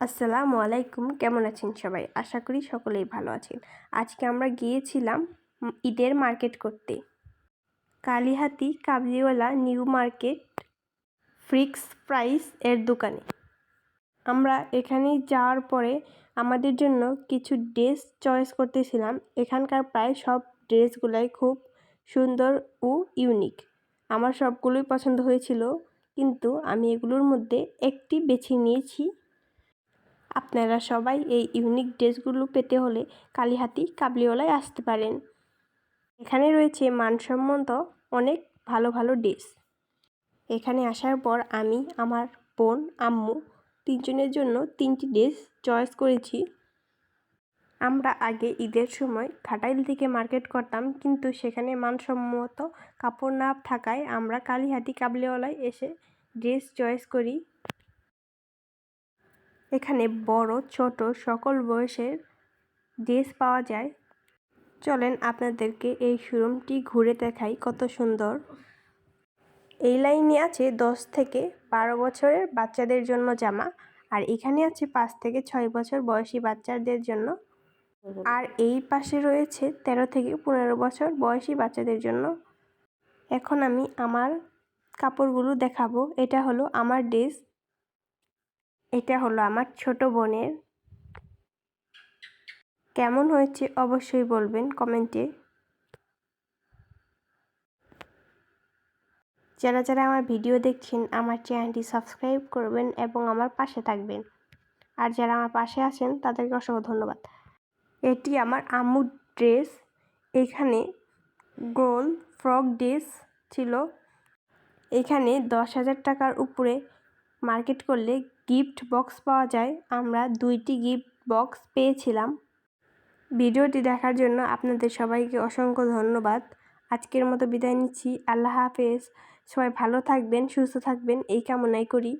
আসসালামু আলাইকুম, কেমন আছেন সবাই? আশা করি সকলেই ভালো আছেন। আজকে আমরা গিয়েছিলাম ঈদের মার্কেট করতে। Kalihati Kabuliwala new market fix price এর দোকানে। আমরা এখানে যাওয়ার পরে আমাদের জন্য কিছু ড্রেস চয়েস করতেছিলাম। এখানকার প্রায় সব ড্রেসগুলাই খুব সুন্দর ও ইউনিক। আমার সবগুলোই পছন্দ হয়েছিল, কিন্তু আমি এগুলোর মধ্যে একটি বেছে নিয়েছি। আপনারা সবাই এই ইউনিক ড্রেসগুলো পেতে হলে কালীহাতি কাবলিওয়ালায় আসতে পারেন। এখানে রয়েছে মানসম্মত অনেক ভালো ভালো ড্রেস। এখানে আসার পর আমি, আমার বোন, আম্মু তিনজনের জন্য তিনটি ড্রেস চয়েস করেছি। আমরা আগে ঈদের সময় ঘাটাইল থেকে মার্কেট করতাম, কিন্তু সেখানে মানসম্মত কাপড় না থাকায় আমরা কালীহাতি কাবলিওয়ালায় এসে ড্রেস চয়েস করি। এখানে বড়, ছোট সকল বয়সের ড্রেস পাওয়া যায়। চলেন আপনাদেরকে এই শোরুমটি ঘুরে দেখাই কত সুন্দর। এই লাইনে আছে দশ থেকে বারো বছরের বাচ্চাদের জন্য জামা আর এখানে আছে পাঁচ থেকে ছয় বছর বয়সী বাচ্চাদের জন্য। আর এই পাশে রয়েছে তেরো থেকে পনেরো বছর বয়সী বাচ্চাদের জন্য। এখন আমি আমার কাপড়গুলো দেখাবো। এটা হলো আমার ড্রেস। এটা হলো আমার ছোট বোনের। কেমন হয়েছে অবশ্যই বলবেন কমেন্টে। যারা যারা আমার ভিডিও দেখছেন, আমার চ্যানেলটি সাবস্ক্রাইব করবেন এবং আমার পাশে থাকবেন। আর যারা আমার পাশে আছেন, তাদেরকে অসংখ্য ধন্যবাদ। এটি আমার আম্মুর ড্রেস। এখানে গোল ফ্রক ড্রেস ছিল। এখানে দশ হাজার টাকার উপরে মার্কেট করলে গিফট বক্স পাওয়া যায়। আমরা দুইটি গিফট বক্স পেয়েছিলাম। ভিডিওটি দেখার জন্য আপনাদের সবাইকে অসংখ্য ধন্যবাদ। আজকের মতো বিদায় নিচ্ছি। আল্লাহ হাফেজ। সবাই ভালো থাকবেন, সুস্থ থাকবেন। এই কামনাই করি।